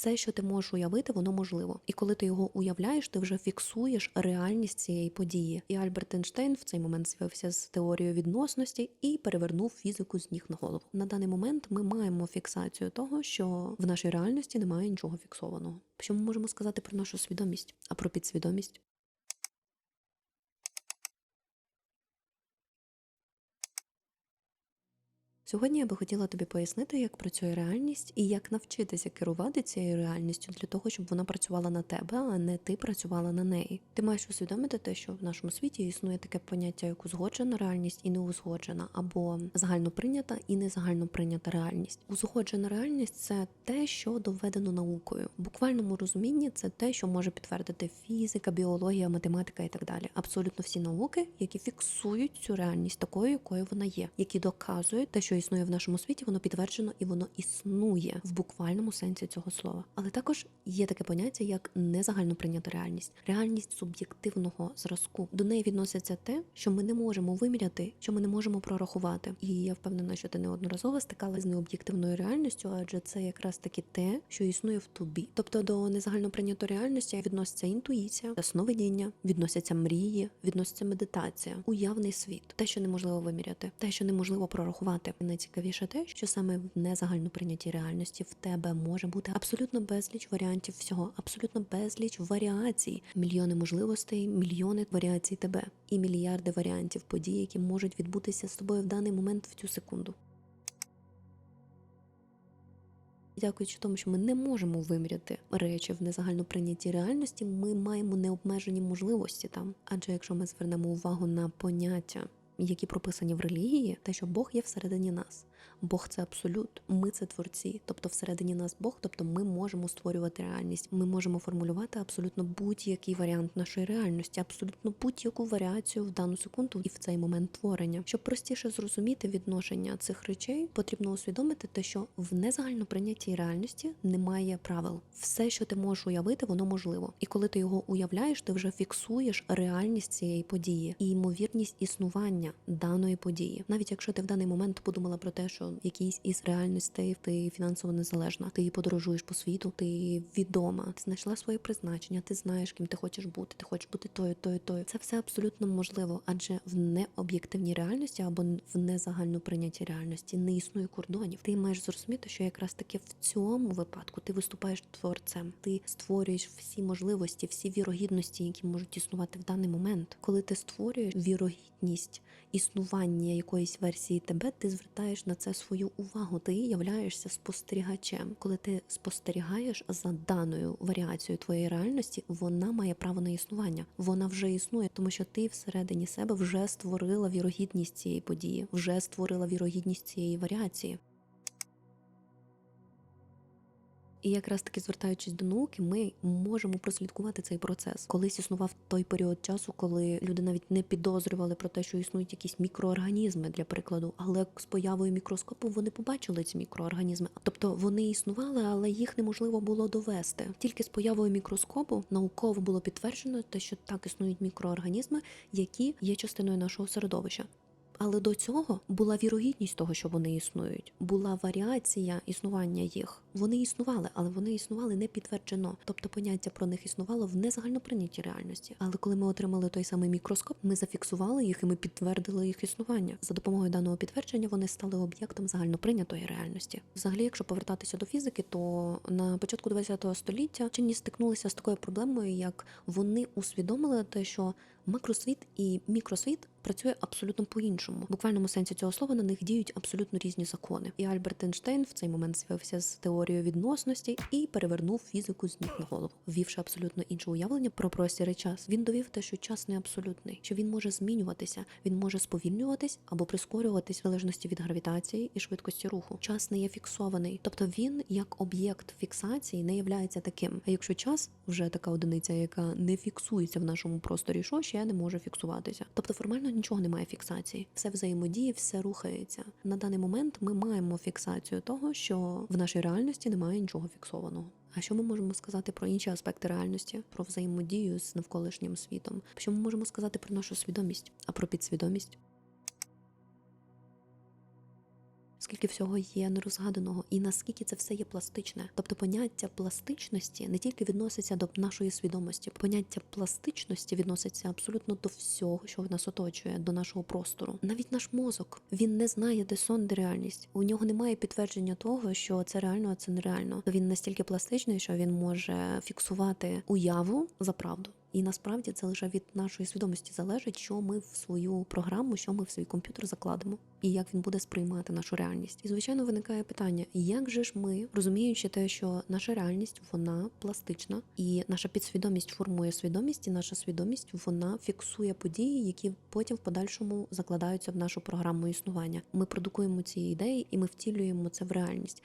все, що ти можеш уявити, воно можливо. І коли ти його уявляєш, ти вже фіксуєш реальність цієї події. І Альберт Ейнштейн в цей момент з'явився з теорією відносності і перевернув фізику з ніг на голову. На даний момент ми маємо фіксацію того, що в нашій реальності немає нічого фіксованого. Що ми можемо сказати про нашу свідомість, а про підсвідомість? Сьогодні я би хотіла тобі пояснити, як працює реальність і як навчитися керувати цією реальністю для того, щоб вона працювала на тебе, а не ти працювала на неї. Ти маєш усвідомити те, що в нашому світі існує таке поняття, як узгоджена реальність і неузгоджена, або загально прийнята і не загально прийнята реальність. Узгоджена реальність це те, що доведено наукою. В буквальному розумінні це те, що може підтвердити фізика, біологія, математика і так далі. Абсолютно всі науки, які фіксують цю реальність такою, якою вона є, які доказують те, що існує в нашому світі, воно підтверджено і воно існує в буквальному сенсі цього слова. Але також є таке поняття, як незагально прийнята реальність, реальність суб'єктивного зразку. До неї відноситься те, що ми не можемо виміряти, що ми не можемо прорахувати. І я впевнена, що ти неодноразово стикалася з необ'єктивною реальністю, адже це якраз таки те, що існує в тобі. Тобто до незагально прийнятої реальності відноситься інтуїція, сновидіння, відносяться мрії, відноситься медитація, уявний світ, те, що неможливо виміряти, те, що неможливо прорахувати. Найцікавіше те, що саме в незагально прийнятій реальності в тебе може бути абсолютно безліч варіантів всього, абсолютно безліч варіацій, мільйони можливостей, мільйони варіацій тебе і мільярди варіантів подій, які можуть відбутися з тобою в даний момент в цю секунду. Дякуючи тому, що ми не можемо виміряти речі в незагально прийнятій реальності, ми маємо необмежені можливості там. Адже якщо ми звернемо увагу на поняття, які прописані в релігії, те, що Бог є всередині нас. Бог це абсолют, ми це творці, тобто всередині нас Бог, тобто ми можемо створювати реальність. Ми можемо формулювати абсолютно будь-який варіант нашої реальності, абсолютно будь-яку варіацію в дану секунду і в цей момент творення. Щоб простіше зрозуміти відношення цих речей, потрібно усвідомити те, що в незагально прийнятій реальності немає правил. Все, що ти можеш уявити, воно можливо. І коли ти його уявляєш, ти вже фіксуєш реальність цієї події і ймовірність існування даної події. Навіть якщо ти в даний момент подумала про те, що якийсь із реальностей ти фінансово незалежна, ти подорожуєш по світу, ти відома, ти знайшла своє призначення, ти знаєш, ким ти хочеш бути, ти хочеш бути тою, тою, тою. Це все абсолютно можливо, адже в необ'єктивній реальності або в незагально прийнятій реальності не існує кордонів. Ти маєш зрозуміти, що якраз таки в цьому випадку ти виступаєш творцем, ти створюєш всі можливості, всі вірогідності, які можуть існувати в даний момент. Коли ти створюєш вірогідність існування якоїсь версії тебе, ти звертаєш на це свою увагу. Ти являєшся спостерігачем. Коли ти спостерігаєш за даною варіацією твоєї реальності, вона має право на існування. Вона вже існує, тому що ти всередині себе вже створила вірогідність цієї події, вже створила вірогідність цієї варіації. І якраз таки звертаючись до науки, ми можемо прослідкувати цей процес. Колись існував той період часу, коли люди навіть не підозрювали про те, що існують якісь мікроорганізми для прикладу, але з появою мікроскопу вони побачили ці мікроорганізми. Тобто вони існували, але їх неможливо було довести. Тільки з появою мікроскопу науково було підтверджено те, що так існують мікроорганізми, які є частиною нашого середовища. Але до цього була вірогідність того, що вони існують, була варіація існування їх. Вони існували, але вони існували не підтверджено. Тобто поняття про них існувало в незагальноприйнятій реальності. Але коли ми отримали той самий мікроскоп, ми зафіксували їх і ми підтвердили їх існування. За допомогою даного підтвердження вони стали об'єктом загальноприйнятої реальності. Взагалі, якщо повертатися до фізики, то на початку ХХ століття вчені стикнулися з такою проблемою, як вони усвідомили те, що макросвіт і мікросвіт працює абсолютно по-іншому. В буквальному сенсі цього слова на них діють абсолютно різні закони. І Альберт Ейнштейн в цей момент з'явився з теорією відносності і перевернув фізику з ніг на голову, ввівши абсолютно інше уявлення про простір і час. Він довів те, що час не абсолютний, що він може змінюватися, він може сповільнюватись або прискорюватись в залежності від гравітації і швидкості руху. Час не є фіксований, тобто він як об'єкт фіксації не являється таким. А якщо час вже така одиниця, яка не фіксується в нашому просторі, що ще не може фіксуватися. Тобто формально нічого немає фіксації, все взаємодіє, все рухається. На даний момент ми маємо фіксацію того, що в нашій реальності немає нічого фіксованого. А що ми можемо сказати про інші аспекти реальності, про взаємодію з навколишнім світом? Що ми можемо сказати про нашу свідомість, а про підсвідомість? Скільки всього є нерозгаданого, і наскільки це все є пластичне. Тобто поняття пластичності не тільки відноситься до нашої свідомості, поняття пластичності відноситься абсолютно до всього, що нас оточує, до нашого простору. Навіть наш мозок він не знає, де сон, де реальність. У нього немає підтвердження того, що це реально, а це нереально. Він настільки пластичний, що він може фіксувати уяву за правду. І насправді це лише від нашої свідомості залежить, що ми в свою програму, що ми в свій комп'ютер закладемо, і як він буде сприймати нашу реальність. І звичайно виникає питання: як же ж ми, розуміючи те, що наша реальність вона пластична, і наша підсвідомість формує свідомість, і наша свідомість вона фіксує події, які потім в подальшому закладаються в нашу програму існування. Ми продукуємо ці ідеї, і ми втілюємо це в реальність.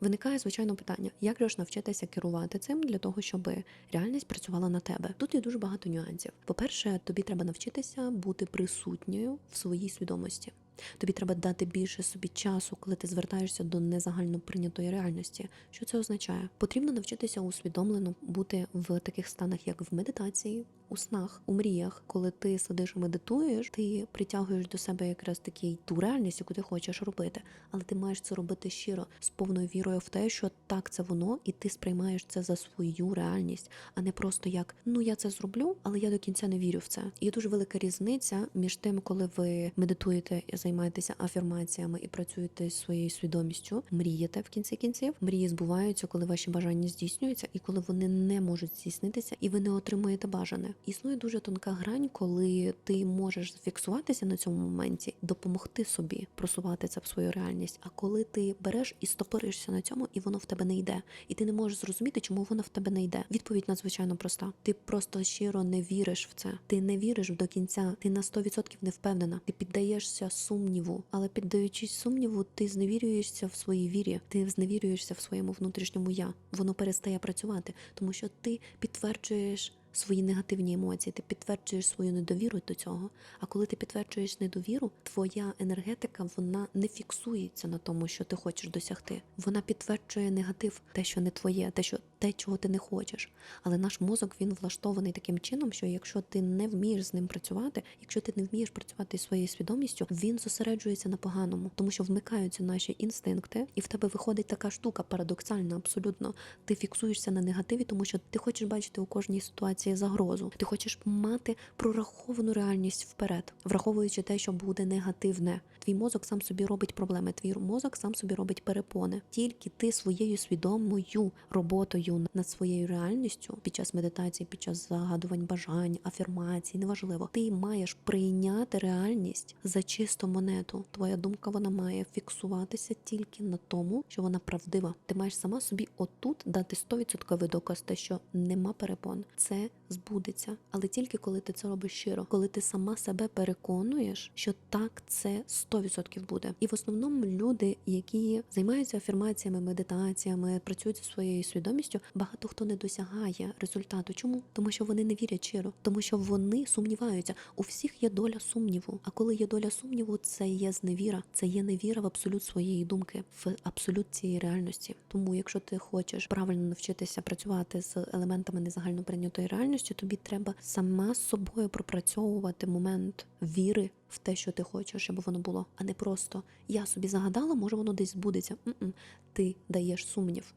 Виникає звичайно питання, як же ж навчитися керувати цим для того, щоб реальність працювала на тебе. Тут є дуже багато нюансів. По-перше, тобі треба навчитися бути присутньою в своїй свідомості. Тобі треба дати більше собі часу, коли ти звертаєшся до незагально прийнятої реальності. Що це означає? Потрібно навчитися усвідомлено бути в таких станах, як в медитації, у снах, у мріях, коли ти сидиш і медитуєш, ти притягуєш до себе якраз таки ту реальність, яку ти хочеш робити, але ти маєш це робити щиро, з повною вірою в те, що так це воно, і ти сприймаєш це за свою реальність, а не просто як ну я це зроблю, але я до кінця не вірю в це. Є дуже велика різниця між тим, коли ви медитуєте і займаєтеся афірмаціями і працюєте зі своєю свідомістю, мрієте в кінці кінців. Мрії збуваються, коли ваші бажання здійснюються, і коли вони не можуть здійснитися, і ви не отримуєте бажане. Існує дуже тонка грань, коли ти можеш зафіксуватися на цьому моменті, допомогти собі просувати це в свою реальність. А коли ти береш і стопоришся на цьому, і воно в тебе не йде, і ти не можеш зрозуміти, чому воно в тебе не йде. Відповідь надзвичайно проста. Ти просто щиро не віриш в це. Ти не віриш до кінця, ти на 100% не впевнена. Ти піддаєшся сумніву, але піддаючись сумніву, ти зневірюєшся в своїй вірі, ти зневірюєшся в своєму внутрішньому я. Воно перестає працювати, тому що ти підтверджуєш свої негативні емоції, ти підтверджуєш свою недовіру до цього. А коли ти підтверджуєш недовіру, твоя енергетика вона не фіксується на тому, що ти хочеш досягти. Вона підтверджує негатив, те, що не твоє, те, що те, чого ти не хочеш. Але наш мозок він влаштований таким чином, що якщо ти не вмієш з ним працювати, якщо ти не вмієш працювати зі своєю свідомістю, він зосереджується на поганому, тому що вмикаються наші інстинкти, і в тебе виходить така штука парадоксальна, абсолютно. Ти фіксуєшся на негативі, тому що ти хочеш бачити у кожній ситуації загрозу. Ти хочеш мати прораховану реальність вперед, враховуючи те, що буде негативне. Твій мозок сам собі робить проблеми. Твій мозок сам собі робить перепони. Тільки ти своєю свідомою роботою над своєю реальністю під час медитації, під час загадувань бажань, афірмацій, неважливо. Ти маєш прийняти реальність за чисту монету. Твоя думка вона має фіксуватися тільки на тому, що вона правдива. Ти маєш сама собі отут дати 100% доказ, те, що нема перепон. Це збудеться, але тільки коли ти це робиш щиро, коли ти сама себе переконуєш, що так це 100% буде. І в основному люди, які займаються афірмаціями, медитаціями, працюють зі своєю свідомістю, багато хто не досягає результату. Чому? Тому що вони не вірять щиро, тому що вони сумніваються. У всіх є доля сумніву. А коли є доля сумніву, це є зневіра, це є невіра в абсолют своєї думки, в абсолют цієї реальності. Тому, якщо ти хочеш правильно навчитися працювати з елементами незагально прийнятої реальності, тобі треба сама з собою пропрацьовувати момент віри в те, що ти хочеш, щоб воно було, а не просто я собі загадала, може воно десь збудеться. М-м. Ти даєш сумнів,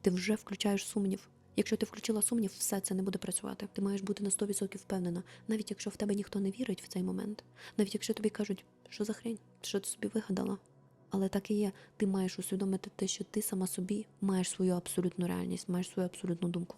ти вже включаєш сумнів. Якщо ти включила сумнів, все це не буде працювати. Ти маєш бути на 100% впевнена, навіть якщо в тебе ніхто не вірить в цей момент, навіть якщо тобі кажуть, що за хрень, що ти собі вигадала. Але так і є, ти маєш усвідомити те, що ти сама собі маєш свою абсолютну реальність, маєш свою абсолютну думку.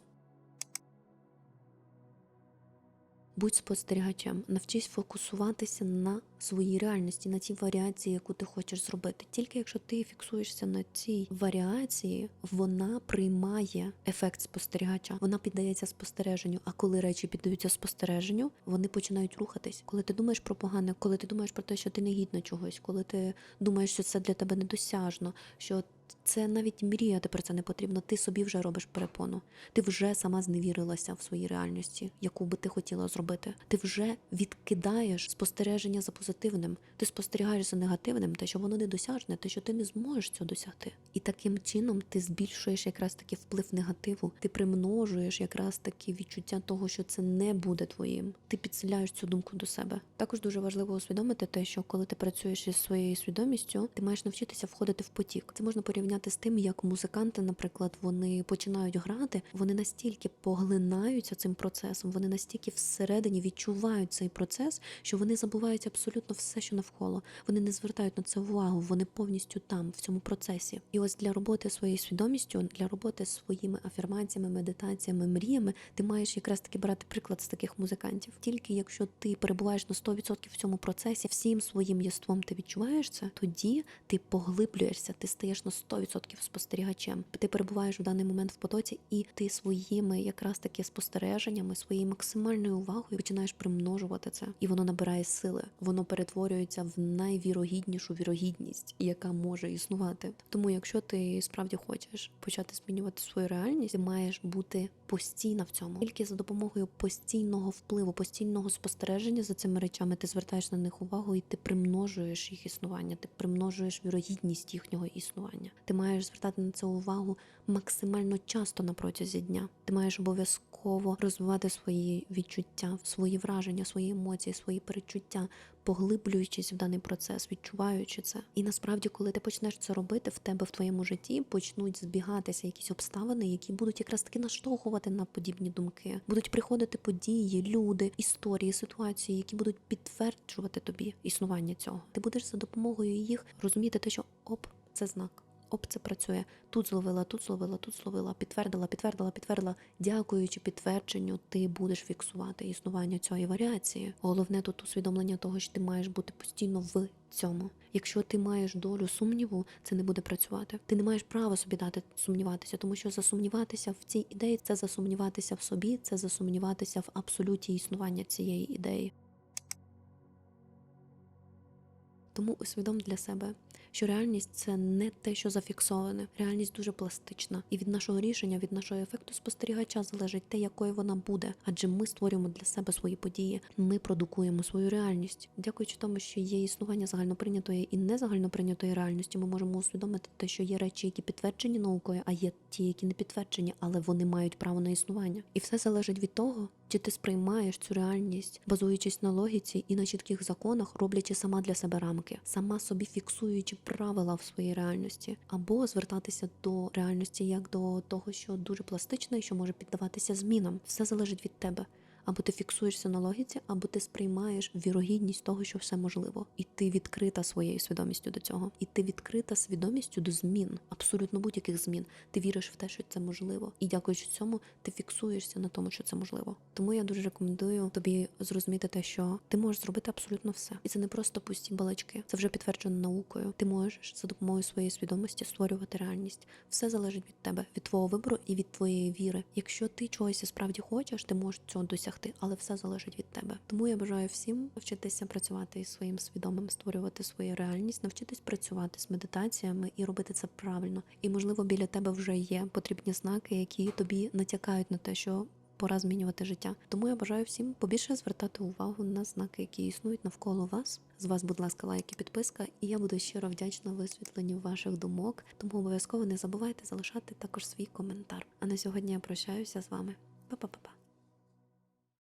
Будь спостерігачем, навчись фокусуватися на своїй реальності, на тій варіації, яку ти хочеш зробити. Тільки якщо ти фіксуєшся на цій варіації, вона приймає ефект спостерігача, вона піддається спостереженню. А коли речі піддаються спостереженню, вони починають рухатись. Коли ти думаєш про погане, коли ти думаєш про те, що ти не гідна чогось, коли ти думаєш, що це для тебе недосяжно, що Це навіть мріяти про це не потрібно. Ти собі вже робиш перепону. Ти вже сама зневірилася в своїй реальності, яку би ти хотіла зробити. Ти вже відкидаєш спостереження за позитивним. Ти спостерігаєш за негативним, те, що воно не досяжне, те, що ти не зможеш цього досягти. І таким чином ти збільшуєш якраз таки вплив негативу. Ти примножуєш якраз таки відчуття того, що це не буде твоїм. Ти підселяєш цю думку до себе. Також дуже важливо усвідомити те, що коли ти працюєш із своєю свідомістю, ти маєш навчитися входити в потік. Це можна порівняти з тим, як музиканти, наприклад, вони починають грати, вони настільки поглинаються цим процесом, вони настільки всередині відчувають цей процес, що вони забувають абсолютно все, що навколо. Вони не звертають на це увагу, вони повністю там, в цьому процесі. І ось для роботи своєю свідомістю, для роботи своїми афірмаціями, медитаціями, мріями, ти маєш якраз таки брати приклад з таких музикантів. Тільки якщо ти перебуваєш на 100% в цьому процесі, всім своїм єством ти відчуваєш це, тоді ти поглиблюєшся, ти стаєш на 100% спостерігачем. Ти перебуваєш в даний момент в потоці, і ти своїми якраз таки спостереженнями, своєю максимальною увагою починаєш примножувати це, і воно набирає сили. Воно перетворюється в найвірогіднішу вірогідність, яка може існувати. Тому, якщо ти справді хочеш почати змінювати свою реальність, ти маєш бути постійно в цьому. Тільки за допомогою постійного впливу, постійного спостереження за цими речами ти звертаєш на них увагу і ти примножуєш їх існування, ти примножуєш вірогідність їхнього існування. Ти маєш звертати на це увагу максимально часто на протязі дня. Ти маєш обов'язково розвивати свої відчуття, свої враження, свої емоції, свої перечуття, поглиблюючись в даний процес, відчуваючи це. І насправді, коли ти почнеш це робити, в тебе в твоєму житті почнуть збігатися якісь обставини, які будуть якраз таки наштовхувати на подібні думки. Будуть приходити події, люди, історії, ситуації, які будуть підтверджувати тобі існування цього. Ти будеш за допомогою їх розуміти те, що оп, це знак. Оп, це працює. Тут зловила, тут зловила, тут зловила, підтвердила, підтвердила, підтвердила. Дякуючи підтвердженню, ти будеш фіксувати існування цієї варіації. Головне тут усвідомлення того, що ти маєш бути постійно в цьому. Якщо ти маєш долю сумніву, це не буде працювати. Ти не маєш права собі дати сумніватися, тому що засумніватися в цій ідеї це засумніватися в собі, це засумніватися в абсолюті існування цієї ідеї. Тому усвідом для себе, що реальність це не те, що зафіксоване. Реальність дуже пластична, і від нашого рішення, від нашого ефекту спостерігача залежить те, якою вона буде. Адже ми створюємо для себе свої події, ми продукуємо свою реальність. Дякуючи тому, що є існування загальноприйнятої і незагальноприйнятої реальності, ми можемо усвідомити те, що є речі, які підтверджені наукою, а є ті, які не підтверджені, але вони мають право на існування. І все залежить від того, чи ти сприймаєш цю реальність, базуючись на логіці і на чітких законах, роблячи сама для себе рамки, сама собі фіксуючи правила в своїй реальності, або звертатися до реальності як до того, що дуже пластичне що може піддаватися змінам. Все залежить від тебе. Або ти фіксуєшся на логіці, або ти сприймаєш вірогідність того, що все можливо, і ти відкрита своєю свідомістю до цього, і ти відкрита свідомістю до змін, абсолютно будь-яких змін. Ти віриш в те, що це можливо, і дякуючи цьому, ти фіксуєшся на тому, що це можливо. Тому я дуже рекомендую тобі зрозуміти те, що ти можеш зробити абсолютно все, і це не просто пусті балачки, це вже підтверджено наукою. Ти можеш за допомогою своєї свідомості створювати реальність. Все залежить від тебе, від твого вибору і від твоєї віри. Якщо ти чогось справді хочеш, ти можеш цього досягти але все залежить від тебе. Тому я бажаю всім навчитися працювати із своїм свідомим, створювати свою реальність, навчитись працювати з медитаціями і робити це правильно. І можливо, біля тебе вже є потрібні знаки, які тобі натякають на те, що. Пора змінювати життя. Тому я бажаю всім побільше звертати увагу на знаки, які існують навколо вас. З вас, будь ласка, лайк і підписка, і я буду щиро вдячна висвітленню ваших думок. Тому обов'язково не забувайте залишати також свій коментар. А на сьогодні я прощаюся з вами. Па-па-па-па.